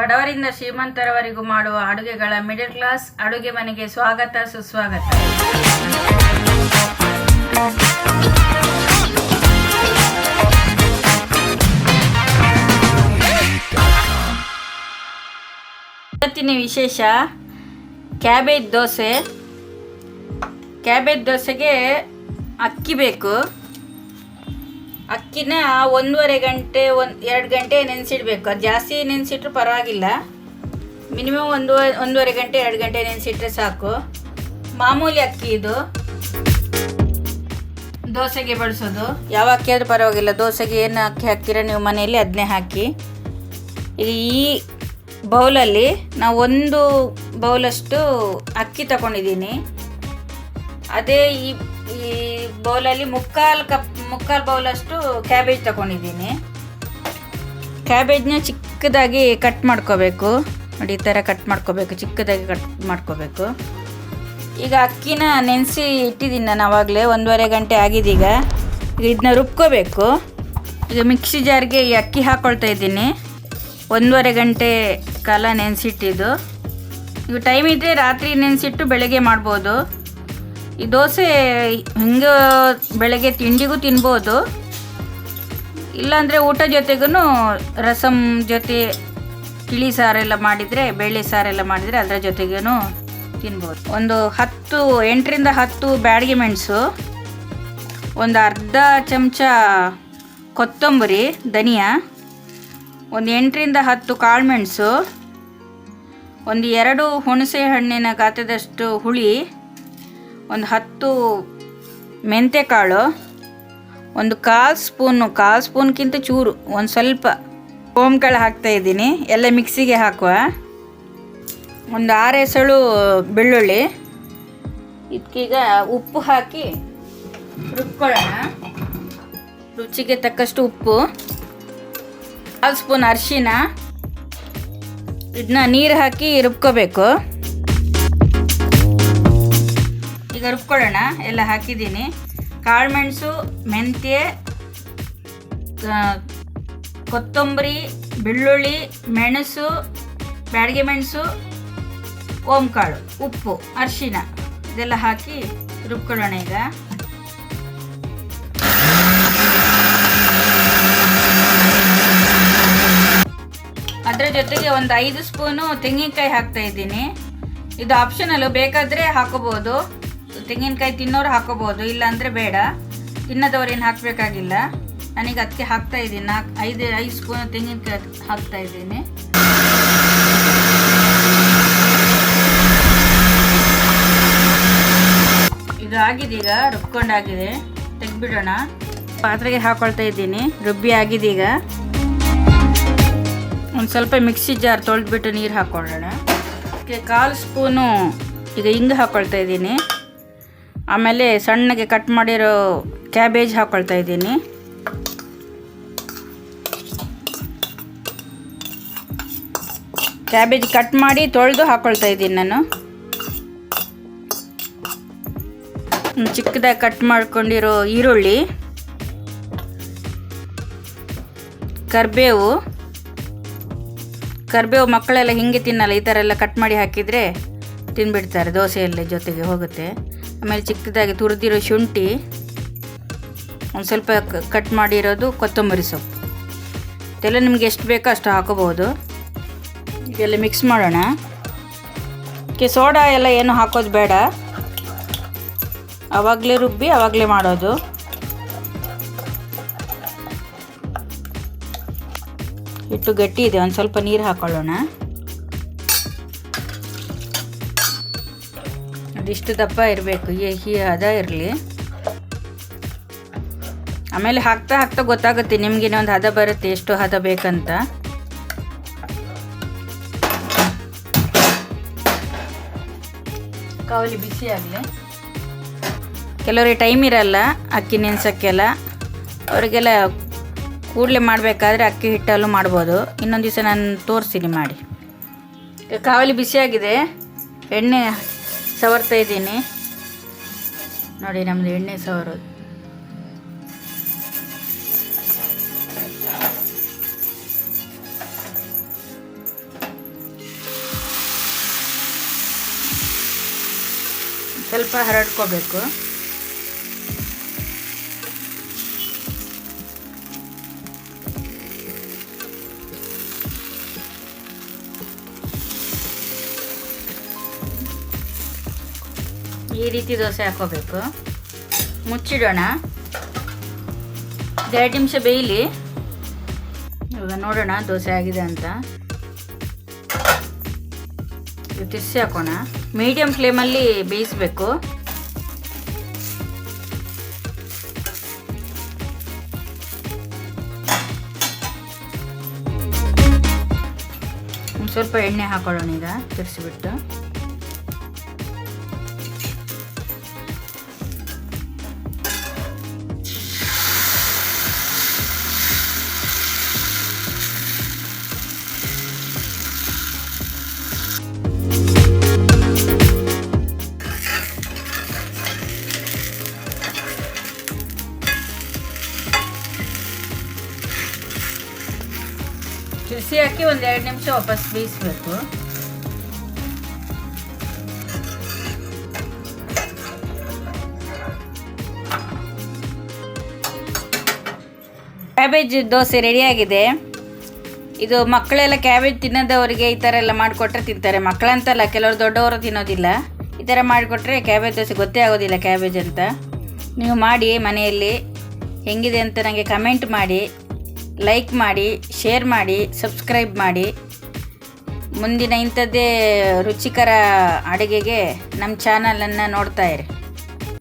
ಬಡವರಿಂದ ಶ್ರೀಮಂತರವರೆಗೂ ಮಾಡುವ ಅಡುಗೆಗಳ middle class ಅಡುಗೆ ಮನೆಗೆ ಸ್ವಾಗತ, ಸುಸ್ವಾಗತ. ಇವತ್ತಿನ ವಿಶೇಷ, ಕ್ಯಾಬೇಜ್ ದೋಸೆ. ಕ್ಯಾಬೇಜ್ ದೋಸೆಗೆ ಅಕ್ಕಿ ಬೇಕು. ಅಕ್ಕಿನ ಒಂದೂವರೆ ಗಂಟೆ, ಒಂದು ಎರಡು ಗಂಟೆ ನೆನೆಸಿಡ್ಬೇಕು. ಅದು ಜಾಸ್ತಿ ನೆನೆಸಿಟ್ರೂ ಪರವಾಗಿಲ್ಲ. ಮಿನಿಮಮ್ ಒಂದು ಒಂದೂವರೆ ಗಂಟೆ, ಎರಡು ಗಂಟೆ ನೆನೆಸಿಟ್ರೆ ಸಾಕು. ಮಾಮೂಲಿ ಅಕ್ಕಿ ಇದು. ದೋಸೆಗೆ ಬಳಸೋದು. ಯಾವ ಅಕ್ಕಿ ಆದರೂ ಪರವಾಗಿಲ್ಲ. ದೋಸೆಗೆ ಏನು ಅಕ್ಕಿ ಹಾಕ್ತೀರಾ ನೀವು ಮನೆಯಲ್ಲಿ ಅದನ್ನೇ ಹಾಕಿ. ಈಗ ಈ ಬೌಲಲ್ಲಿ ನಾವು ಒಂದು ಬೌಲಷ್ಟು ಅಕ್ಕಿ ತಗೊಂಡಿದ್ದೀನಿ ಅದೇ ಈ ಈ ಬೌಲಲ್ಲಿ ಮುಕ್ಕಾಲು ಕಪ್ ಮುಕ್ಕಾಲು ಬೌಲಷ್ಟು ಕ್ಯಾಬೇಜ್ ತಗೊಂಡಿದ್ದೀನಿ. ಕ್ಯಾಬೇಜ್ನ ಚಿಕ್ಕದಾಗಿ ಕಟ್ ಮಾಡ್ಕೋಬೇಕು. ನೋಡಿ, ಈ ಥರ ಕಟ್ ಮಾಡ್ಕೋಬೇಕು. ಚಿಕ್ಕದಾಗಿ ಕಟ್ ಮಾಡ್ಕೋಬೇಕು. ಈಗ ಅಕ್ಕಿನ ನೆನೆಸಿ ಇಟ್ಟಿದ್ದೀನಿ ನಾನು ಆವಾಗಲೇ ಒಂದೂವರೆ ಗಂಟೆ ಆಗಿದೀಗ. ಈಗ ಇದನ್ನ ರುಬ್ಕೋಬೇಕು. ಈಗ ಮಿಕ್ಸಿ ಜಾರ್ಗೆ ಈ ಅಕ್ಕಿ ಹಾಕ್ಕೊಳ್ತಾ ಇದ್ದೀನಿ. ಒಂದೂವರೆ ಗಂಟೆ ಕಾಲ ನೆನೆಸಿಟ್ಟಿದ್ದು. ಈಗ ಟೈಮ್ ಇದ್ದರೆ ರಾತ್ರಿ ನೆನೆಸಿಟ್ಟು ಬೆಳಗ್ಗೆ ಮಾಡ್ಬೋದು. ಈ ದೋಸೆ ಹಿಂಗೆ ಬೆಳಗ್ಗೆ ತಿಂಡಿಗೂ ತಿನ್ಬೋದು. ಇಲ್ಲಾಂದರೆ ಊಟ ಜೊತೆಗೂ ರಸಮ್ ಜೊತೆ ತಿಳಿ ಸಾರೆಲ್ಲ ಮಾಡಿದರೆ, ಬೇಳೆ ಸಾರೆಲ್ಲ ಮಾಡಿದರೆ ಅದರ ಜೊತೆಗೇನು ತಿನ್ಬೋದು. ಒಂದು ಹತ್ತು, ಎಂಟರಿಂದ ಹತ್ತು ಬ್ಯಾಡಿಗೆ ಮೆಣಸು, ಒಂದು ಅರ್ಧ ಚಮಚ ಕೊತ್ತಂಬರಿ, ಧನಿಯಾ, ಒಂದು ಎಂಟರಿಂದ ಹತ್ತು ಕಾಳುಮೆಣಸು ಒಂದು ಎರಡು ಹುಣಸೆ ಹಣ್ಣಿನ ಗಾತ್ರದಷ್ಟು ಹುಳಿ ಒಂದು ಹತ್ತು ಮೆಂತೆಕಾಳು, ಒಂದು ಕಾಲು ಸ್ಪೂನು, ಕಾಲು ಸ್ಪೂನ್ಗಿಂತ ಚೂರು, ಒಂದು ಸ್ವಲ್ಪ ಓಮ್ಕಾಳು ಹಾಕ್ತಾ ಇದ್ದೀನಿ. ಎಲ್ಲ ಮಿಕ್ಸಿಗೆ ಹಾಕುವ. ಒಂದು ಆರು ಎಸಳು ಬೆಳ್ಳುಳ್ಳಿ. ಇದಕ್ಕೀಗ ಉಪ್ಪು ಹಾಕಿ ರುಬ್ಕೊಳ್ಳೋಣ. ರುಚಿಗೆ ತಕ್ಕಷ್ಟು ಉಪ್ಪು. ಕಾಲು ಸ್ಪೂನ್ ಅರಿಶಿನ ಇದನ್ನ ನೀರು ಹಾಕಿ ರುಬ್ಕೋಬೇಕು. ಈಗ ರುಬ್ಕೊಳ್ಳೋಣ. ಎಲ್ಲ ಹಾಕಿದ್ದೀನಿ. ಕಾಳುಮೆಣಸು, ಮೆಂತ್ಯ ಕೊತ್ತಂಬರಿ, ಬೆಳ್ಳುಳ್ಳಿ, ಮೆಣಸು, ಬ್ಯಾಡಿಗೆ ಮೆಣಸು, ಓಂಕಾಳು, ಉಪ್ಪು, ಅರಿಶಿನ. ಇದೆಲ್ಲ ಹಾಕಿ ರುಬ್ಕೊಳ್ಳೋಣ ಈಗ. ಅದರ ಜೊತೆಗೆ ಒಂದು ಐದು ಸ್ಪೂನು ತೆಂಗಿನಕಾಯಿ ಹಾಕ್ತಾ ಇದ್ದೀನಿ. ಇದು ಆಪ್ಷನಲ್ಲು ಬೇಕಾದರೆ ಹಾಕೋಬೋದು. ತೆಂಗಿನಕಾಯಿ ತಿನ್ನೋರು ಹಾಕೋಬೋದು, ಇಲ್ಲಾಂದರೆ ಬೇಡ. ತಿನ್ನದವ್ರೇನು ಹಾಕಬೇಕಾಗಿಲ್ಲ. ನನಗೆ ಅದಕ್ಕೆ ಹಾಕ್ತಾ ಇದ್ದೀನಿ. ನಾಲ್ಕು ಐದು ಐದು ಸ್ಪೂನ್ ತೆಂಗಿನಕಾಯಿ ಹಾಕ್ತಾ ಇದ್ದೀನಿ. ಇದು ಆಗಿದೀಗ ರುಬ್ಕೊಂಡಾಗಿದೆ. ತೆಗ್ಬಿಡೋಣ ಪಾತ್ರೆಗೆ ಹಾಕೊಳ್ತಾ ಇದ್ದೀನಿ. ರುಬ್ಬಿ ಆಗಿದೀಗ ಒಂದು ಸ್ವಲ್ಪ ಮಿಕ್ಸಿ ಜಾರ್ ತೊಳೆದ್ಬಿಟ್ಟು ನೀರು ಹಾಕ್ಕೊಳ್ಳೋಣ ಅದಕ್ಕೆ ಕಾಲು ಸ್ಪೂನು ಈಗ ಹಿಂಗೆ ಹಾಕ್ಕೊಳ್ತಾ ಇದ್ದೀನಿ. ಆಮೇಲೆ ಸಣ್ಣಗೆ ಕಟ್ ಮಾಡಿರೋ ಕ್ಯಾಬೇಜ್ ಹಾಕ್ಕೊಳ್ತಾ ಇದ್ದೀನಿ. ಕ್ಯಾಬೇಜ್ ಕಟ್ ಮಾಡಿ ತೊಳೆದು ಹಾಕ್ಕೊಳ್ತಾ ಇದ್ದೀನಿ ನಾನು. ಚಿಕ್ಕದಾಗಿ ಕಟ್ ಮಾಡ್ಕೊಂಡಿರೋ ಈರುಳ್ಳಿ, ಕರಿಬೇವು ಕರಿಬೇವು ಮಕ್ಕಳೆಲ್ಲ ಹಿಂಗೆ ತಿನ್ನಲ್ಲ, ಈ ಥರ ಎಲ್ಲ ಕಟ್ ಮಾಡಿ ಹಾಕಿದರೆ ತಿನ್ಬಿಡ್ತಾರೆ, ದೋಸೆಯಲ್ಲಿ ಜೊತೆಗೆ ಹೋಗುತ್ತೆ. ಆಮೇಲೆ ಚಿಕ್ಕದಾಗಿ ತುರಿದಿರೋ ಶುಂಠಿ ಒಂದು ಸ್ವಲ್ಪ ಕಟ್ ಮಾಡಿರೋದು ಕೊತ್ತಂಬರಿ ಸೊಪ್ಪು. ಇದೆಲ್ಲ ನಿಮ್ಗೆ ಎಷ್ಟು ಬೇಕೋ ಅಷ್ಟು ಹಾಕೋಬೋದು ಇದೆಲ್ಲ ಮಿಕ್ಸ್ ಮಾಡೋಣ. ಓಕೆ, ಸೋಡಾ ಎಲ್ಲ ಏನು ಹಾಕೋದು ಬೇಡ. ಆವಾಗಲೇ ರುಬ್ಬಿ ಆವಾಗಲೇ ಮಾಡೋದು. ಹಿಟ್ಟು ಗಟ್ಟಿ ಇದೆ, ಒಂದು ಸ್ವಲ್ಪ ನೀರು ಹಾಕೊಳ್ಳೋಣ. ಅದಿಷ್ಟು ದಪ್ಪ ಇರಬೇಕು. ಈ ಹದ ಇರಲಿ. ಆಮೇಲೆ ಹಾಕ್ತಾ ಹಾಕ್ತಾ ಗೊತ್ತಾಗುತ್ತೆ ನಿಮಗೆ ಇನ್ನೊಂದು ಹದ ಬರುತ್ತೆ, ಎಷ್ಟು ಹದ ಬೇಕಂತ. ಕಾವಲಿ ಬಿಸಿ ಆಗಲಿ. ಕೆಲವರಿಗೆ ಟೈಮ್ ಇರಲ್ಲ ಅಕ್ಕಿ ನೆನ್ಸೋಕ್ಕೆಲ್ಲ. ಅವರಿಗೆಲ್ಲ ಕೂಡಲೇ ಮಾಡಬೇಕಾದ್ರೆ ಅಕ್ಕಿ ಹಿಟ್ಟಲ್ಲೂ ಮಾಡ್ಬೋದು. ಇನ್ನೊಂದು ದಿವಸ ನಾನು ತೋರಿಸ್ತೀನಿ ಮಾಡಿ. ಕಾವಲಿ ಬಿಸಿಯಾಗಿದೆ ಎಣ್ಣೆ ಸವರ್ತಾ ಇದ್ದೀನಿ. ನೋಡಿ ನಮ್ಮದು ಎಣ್ಣೆ ಸವರೋದು ಸ್ವಲ್ಪ ಹರಡ್ಕೋಬೇಕು. ಈ ರೀತಿ ದೋಸೆ ಹಾಕೋಬೇಕು. ಮುಚ್ಚಿಡೋಣ. ಎರಡು ನಿಮಿಷ ಬೇಯಲಿ. ಇವಾಗ ನೋಡೋಣ ದೋಸೆ ಆಗಿದೆ ಅಂತ. ತಿರ್ಸಿ ಹಾಕೋಣ. ಮೀಡಿಯಂ ಫ್ಲೇಮಲ್ಲಿ ಬೇಯಿಸ್ಬೇಕು. ಸ್ವಲ್ಪ ಎಣ್ಣೆ ಹಾಕೊಳ್ಳೋಣ ಈಗ, ತಿರ್ಸಿಬಿಟ್ಟು. ತಿರ್ಸಿ ಹಾಕಿ ಒಂದು ಎರಡು ನಿಮಿಷ ವಾಪಸ್ ಬೇಯಿಸ್ಬೇಕು. ಕ್ಯಾಬೇಜ್ ದೋಸೆ ರೆಡಿಯಾಗಿದೆ ಇದು ಮಕ್ಕಳೆಲ್ಲ ಕ್ಯಾಬೇಜ್ ತಿನ್ನೋದವರಿಗೆ ಈ ಥರ ಎಲ್ಲ ಮಾಡಿಕೊಟ್ರೆ ತಿಂತಾರೆ. ಮಕ್ಕಳಂತಲ್ಲ, ಕೆಲವರು ದೊಡ್ಡವರು ತಿನ್ನೋದಿಲ್ಲ. ಈ ಥರ ಮಾಡಿಕೊಟ್ರೆ ಕ್ಯಾಬೇಜ್ ದೋಸೆ ಗೊತ್ತೇ ಆಗೋದಿಲ್ಲ ಕ್ಯಾಬೇಜ್ ಅಂತ. ನೀವು ಮಾಡಿ ಮನೆಯಲ್ಲಿ. ಹೆಂಗಿದೆ ಅಂತ ನನಗೆ ಕಮೆಂಟ್ ಮಾಡಿ. ಲೈಕ್ ಮಾಡಿ ಶೇರ್ ಮಾಡಿ ಸಬ್ಸ್ಕ್ರೈಬ್ ಮಾಡಿ. ಮುಂದಿನ ಇಂಥದ್ದೇ ರುಚಿಕರ ಅಡುಗೆಗೆ ನಮ್ಮ ಚಾನಲನ್ನು ನೋಡ್ತಾ ಇರಿ.